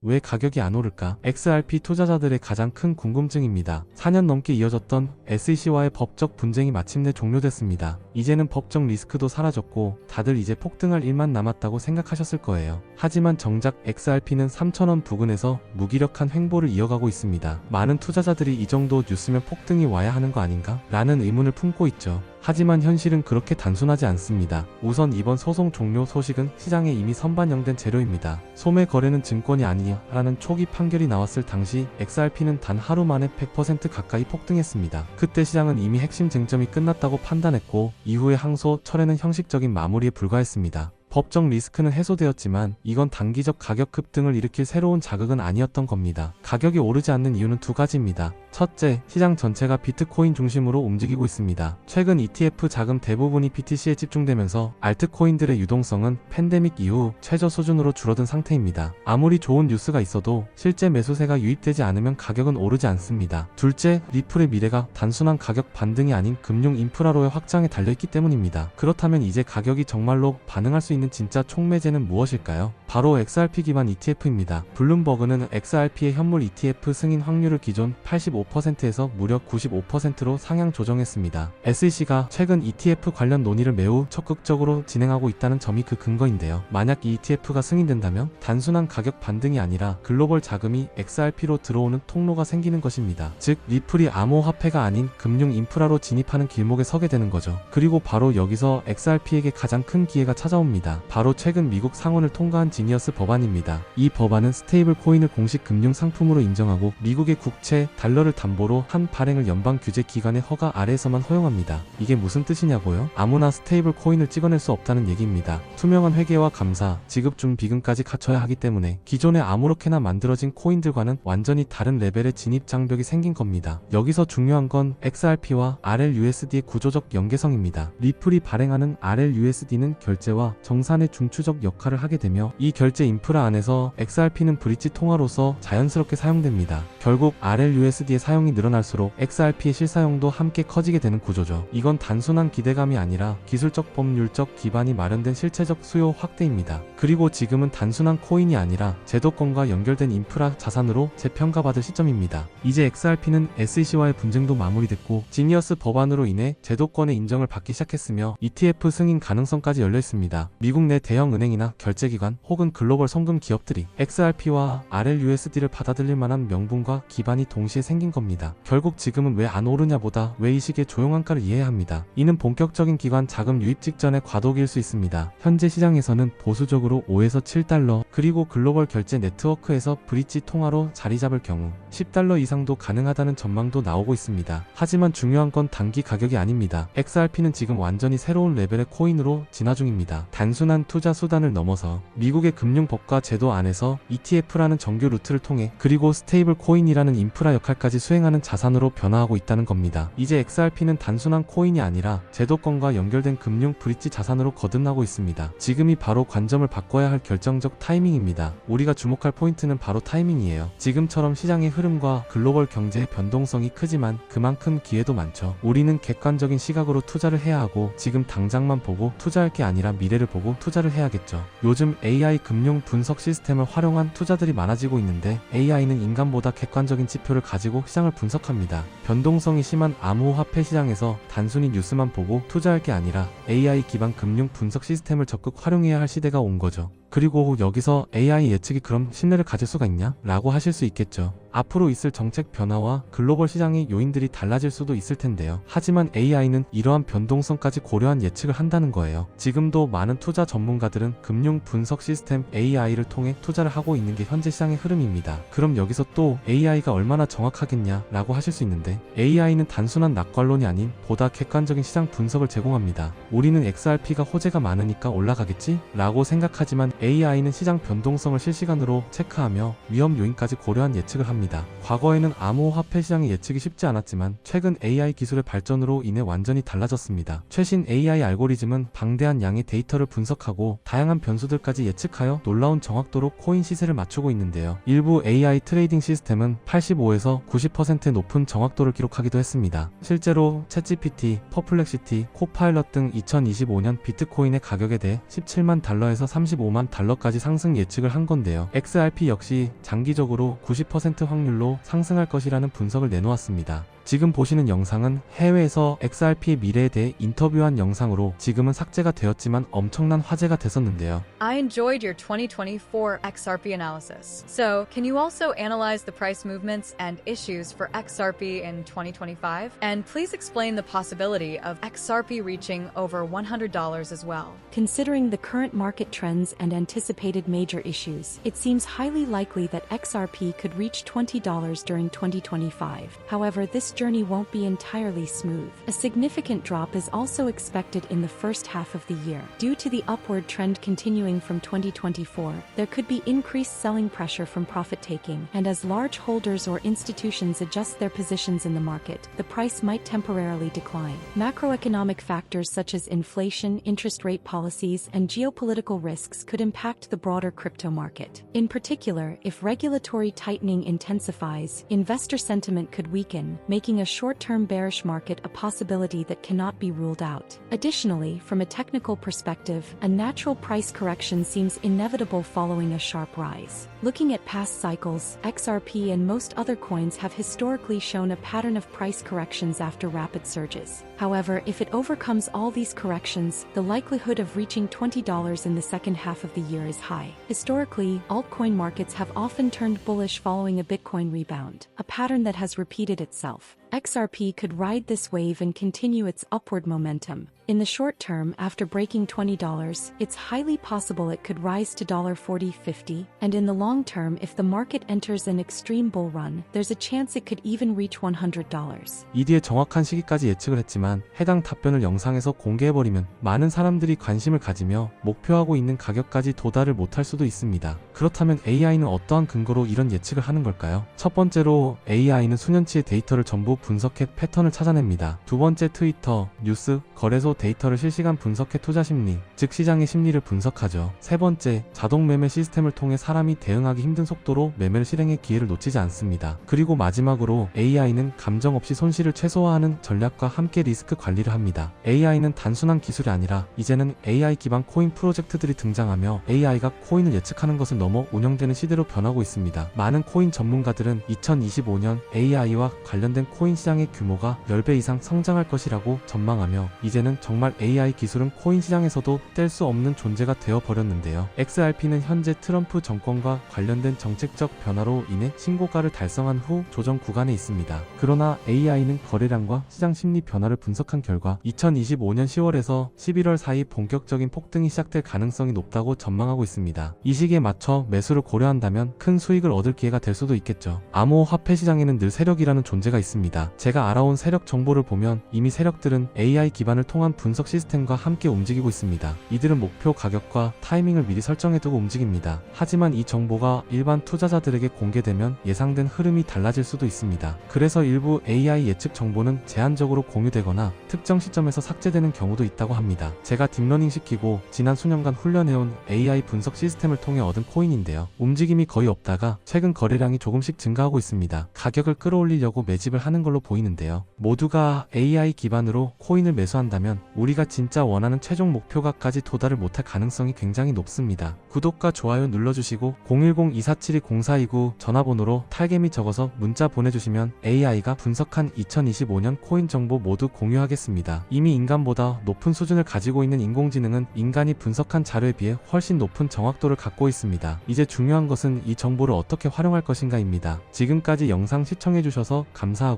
왜 가격이 안 오를까? XRP 투자자들의 가장 큰 궁금증입니다. 4년 넘게 이어졌던 SEC와의 법적 분쟁이 마침내 종료됐습니다. 이제는 법적 리스크도 사라졌고 다들 이제 폭등할 일만 남았다고 생각하셨을 거예요. 하지만 정작 XRP는 3,000원 부근에서 무기력한 횡보를 이어가고 있습니다. 많은 투자자들이 이 정도 뉴스면 폭등이 와야 하는 거 아닌가? 라는 의문을 품고 있죠. 하지만 현실은 그렇게 단순하지 않습니다. 우선 이번 소송 종료 소식은 시장에 이미 선반영된 재료입니다. 소매 거래는 증권이 아니야라는 초기 판결이 나왔을 당시 XRP는 단 하루 만에 100% 가까이 폭등했습니다. 그때 시장은 이미 핵심 쟁점이 끝났다고 판단했고 이후에 항소 철회는 형식적인 마무리에 불과했습니다. 법적 리스크는 해소되었지만 이건 단기적 가격 급등을 일으킬 새로운 자극은 아니었던 겁니다. 가격이 오르지 않는 이유는 두 가지입니다. 첫째, 시장 전체가 비트코인 중심으로 움직이고 있습니다. 최근 ETF 자금 대부분이 BTC에 집중되면서 알트코인들의 유동성은 팬데믹 이후 최저 수준으로 줄어든 상태입니다. 아무리 좋은 뉴스가 있어도 실제 매수세가 유입되지 않으면 가격은 오르지 않습니다. 둘째, 리플의 미래가 단순한 가격 반등이 아닌 금융 인프라로의 확장에 달려있기 때문입니다. 그렇다면 이제 가격이 정말로 반응할 수 있는 진짜 촉매제는 무엇일까요? 바로 XRP 기반 ETF입니다. 블룸버그는 XRP의 현물 ETF 승인 확률을 기존 85% 에서 무려 95%로 상향 조정했습니다. SEC가 최근 ETF 관련 논의를 매우 적극적으로 진행하고 있다는 점이 그 근거인데요. 만약 이 ETF가 승인된다면 단순한 가격 반등이 아니라 글로벌 자금이 XRP로 들어오는 통로가 생기는 것입니다. 즉 리플이 암호화폐가 아닌 금융 인프라로 진입하는 길목에 서게 되는 거죠. 그리고 바로 여기서 XRP에게 가장 큰 기회가 찾아옵니다. 바로 최근 미국 상원을 통과한 지니어스 법안입니다. 이 법안은 스테이블 코인을 공식 금융 상품으로 인정하고 미국의 국채, 달러를 담보로 한 발행을 연방 규제 기관의 허가 아래에서만 허용합니다. 이게 무슨 뜻이냐고요? 아무나 스테이블 코인을 찍어낼 수 없다는 얘기입니다. 투명한 회계와 감사, 지급 중 비금까지 갖춰야 하기 때문에 기존에 아무렇게나 만들어진 코인들과는 완전히 다른 레벨의 진입 장벽이 생긴 겁니다. 여기서 중요한 건 XRP와 RLUSD의 구조적 연계성입니다. 리플이 발행하는 RLUSD는 결제와 정산의 중추적 역할을 하게 되며 이 결제 인프라 안에서 XRP는 브릿지 통화로서 자연스럽게 사용됩니다. 결국 RLUSD의 사용이 늘어날수록 XRP의 실사용도 함께 커지게 되는 구조죠. 이건 단순한 기대감이 아니라 기술적 법률적 기반이 마련된 실체적 수요 확대입니다. 그리고 지금은 단순한 코인이 아니라 제도권과 연결된 인프라 자산으로 재평가받을 시점입니다. 이제 XRP는 SEC와의 분쟁도 마무리됐고 지니어스 법안으로 인해 제도권의 인정을 받기 시작했으며 ETF 승인 가능성까지 열려 있습니다. 미국 내 대형 은행이나 결제기관 혹은 글로벌 성금 기업들이 XRP와 RLUSD를 받아들일 만한 명분과 기반이 동시에 생긴 겁니다. 결국 지금은 왜 안 오르냐보다 왜 이 시기에 조용한가를 이해해야 합니다. 이는 본격적인 기관 자금 유입 직전의 과도기일 수 있습니다. 현재 시장에서는 보수적으로 5에서 7달러 그리고 글로벌 결제 네트워크에서 브릿지 통화로 자리 잡을 경우 10달러 이상도 가능하다는 전망도 나오고 있습니다. 하지만 중요한 건 단기 가격이 아닙니다. XRP는 지금 완전히 새로운 레벨의 코인으로 진화 중입니다. 단순한 투자 수단을 넘어서 미국의 금융법과 제도 안에서 ETF라는 정규 루트를 통해 그리고 스테이블 코인 이라는 인프라 역할까지 수행하는 자산으로 변화하고 있다는 겁니다. 이제 XRP는 단순한 코인이 아니라 제도권과 연결된 금융 브릿지 자산으로 거듭나고 있습니다. 지금이 바로 관점을 바꿔야 할 결정적 타이밍입니다. 우리가 주목할 포인트는 바로 타이밍이에요. 지금처럼 시장의 흐름과 글로벌 경제의 변동성이 크지만 그만큼 기회도 많죠. 우리는 객관적인 시각으로 투자를 해야 하고 지금 당장만 보고 투자할 게 아니라 미래를 보고 투자를 해야겠죠. 요즘 AI 금융 분석 시스템을 활용한 투자들이 많아지고 있는데 AI는 인간보다 객관적인 지표를 가지고 시장을 분석합니다. 변동성이 심한 암호화폐 시장에서 단순히 뉴스만 보고 투자할 게 아니라 AI 기반 금융 분석 시스템을 적극 활용해야 할 시대가 온 거죠. 그리고 여기서 AI 예측이 그럼 신뢰를 가질 수가 있냐? 라고 하실 수 있겠죠. 앞으로 있을 정책 변화와 글로벌 시장의 요인들이 달라질 수도 있을 텐데요. 하지만 AI는 이러한 변동성까지 고려한 예측을 한다는 거예요. 지금도 많은 투자 전문가들은 금융 분석 시스템 AI를 통해 투자를 하고 있는 게 현재 시장의 흐름입니다. 그럼 여기서 또 AI가 얼마나 정확하겠냐? 라고 하실 수 있는데 AI는 단순한 낙관론이 아닌 보다 객관적인 시장 분석을 제공합니다. 우리는 XRP가 호재가 많으니까 올라가겠지? 라고 생각하지만 AI는 시장 변동성을 실시간으로 체크하며 위험 요인까지 고려한 예측을 합니다. 과거에는 암호화폐 시장의 예측이 쉽지 않았지만 최근 AI 기술의 발전으로 인해 완전히 달라졌습니다. 최신 AI 알고리즘은 방대한 양의 데이터를 분석하고 다양한 변수들까지 예측하여 놀라운 정확도로 코인 시세를 맞추고 있는데요. 일부 AI 트레이딩 시스템은 85에서 90%의 높은 정확도를 기록하기도 했습니다. 실제로 챗GPT, 퍼플렉시티, 코파일럿 등 2025년 비트코인의 가격에 대해 17만 달러에서 35만 원 달러까지 상승 예측을 한 건데요. XRP 역시 장기적으로 90% 확률로 상승할 것이라는 분석을 내놓았습니다. 지금 보시는 영상은 해외에서 XRP의 미래에 대해 인터뷰한 영상으로 지금은 삭제가 되었지만 엄청난 화제가 됐었는데요. I enjoyed your 2024 XRP analysis. So, can you also analyze the price movements and issues for XRP in 2025? And please explain the possibility of XRP reaching over $100 as well. Considering the current market trends and anticipated major issues, it seems highly likely that XRP could reach $20 during 2025. However, this journey won't be entirely smooth. A significant drop is also expected in the first half of the year. Due to the upward trend continuing from 2024, there could be increased selling pressure from profit taking, and as large holders or institutions adjust their positions in the market, the price might temporarily decline. Macroeconomic factors such as inflation, interest rate policies, and geopolitical risks could impact the broader crypto market. In particular, if regulatory tightening intensifies, investor sentiment could weaken, making a short-term bearish market a possibility that cannot be ruled out. Additionally, from a technical perspective, a natural price correction seems inevitable following a sharp rise. Looking at past cycles, XRP and most other coins have historically shown a pattern of price corrections after rapid surges. However, if it overcomes all these corrections, the likelihood of reaching $20 in the second half of the year is high. Historically, altcoin markets have often turned bullish following a Bitcoin rebound, a pattern that has repeated itself. XRP could ride this wave and continue its upward momentum. In the short term, after breaking $20, it's highly possible it could rise to $40, 50, and in the long term, if the market enters an extreme bull run, there's a chance it could even reach $100. 이 뒤에 정확한 시기까지 예측을 했지만 해당 답변을 영상에서 공개해버리면 많은 사람들이 관심을 가지며 목표하고 있는 가격까지 도달을 못할 수도 있습니다. 그렇다면 AI는 어떠한 근거로 이런 예측을 하는 걸까요? 첫 번째로 AI는 수년치의 데이터를 전부 분석해 패턴을 찾아냅니다. 두 번째 트위터, 뉴스, 거래소 데이터를 실시간 분석해 투자 심리, 즉 시장의 심리를 분석하죠. 세 번째, 자동 매매 시스템을 통해 사람이 대응하기 힘든 속도로 매매를 실행의 기회를 놓치지 않습니다. 그리고 마지막으로 AI는 감정 없이 손실을 최소화하는 전략과 함께 리스크 관리를 합니다. AI는 단순한 기술이 아니라 이제는 AI 기반 코인 프로젝트들이 등장하며 AI가 코인을 예측하는 것을 넘어 운영되는 시대로 변하고 있습니다. 많은 코인 전문가들은 2025년 AI와 관련된 코인 시장의 규모가 10배 이상 성장할 것이라고 전망하며 이제는 정말 AI 기술은 코인 시장에서도 뗄 수 없는 존재가 되어 버렸는데요. XRP는 현재 트럼프 정권과 관련된 정책적 변화로 인해 신고가를 달성한 후 조정 구간에 있습니다. 그러나 AI는 거래량과 시장 심리 변화를 분석한 결과 2025년 10월에서 11월 사이 본격적인 폭등이 시작될 가능성이 높다고 전망하고 있습니다. 이 시기에 맞춰 매수를 고려한다면 큰 수익을 얻을 기회가 될 수도 있겠죠. 암호 화폐 시장에는 늘 세력이라는 존재가 있습니다. 제가 알아온 세력 정보를 보면 이미 세력들은 AI 기반을 통한 분석 시스템과 함께 움직이고 있습니다. 이들은 목표 가격과 타이밍을 미리 설정해두고 움직입니다. 하지만 이 정보가 일반 투자자들에게 공개되면 예상된 흐름이 달라질 수도 있습니다. 그래서 일부 AI 예측 정보는 제한적으로 공유되거나 특정 시점에서 삭제되는 경우도 있다고 합니다. 제가 딥러닝 시키고 지난 수년간 훈련해온 AI 분석 시스템을 통해 얻은 코인인데요. 움직임이 거의 없다가 최근 거래량이 조금씩 증가하고 있습니다. 가격을 끌어올리려고 매집을 하는 걸로 보이는데요. 모두가 AI 기반으로 코인을 매수한다면 우리가 진짜 원하는 최종 목표가까지 도달을 못할 가능성이 굉장히 높습니다. 구독과 좋아요 눌러주시고 010-2472-0429 전화번호로 탈개미 적어서 문자 보내주시면 AI가 분석한 2025년 코인 정보 모두 공유하겠습니다. 이미 인간보다 높은 수준을 가지고 있는 인공지능은 인간이 분석한 자료에 비해 훨씬 높은 정확도를 갖고 있습니다. 이제 중요한 것은 이 정보를 어떻게 활용할 것인가입니다. 지금까지 영상 시청해주셔서 감사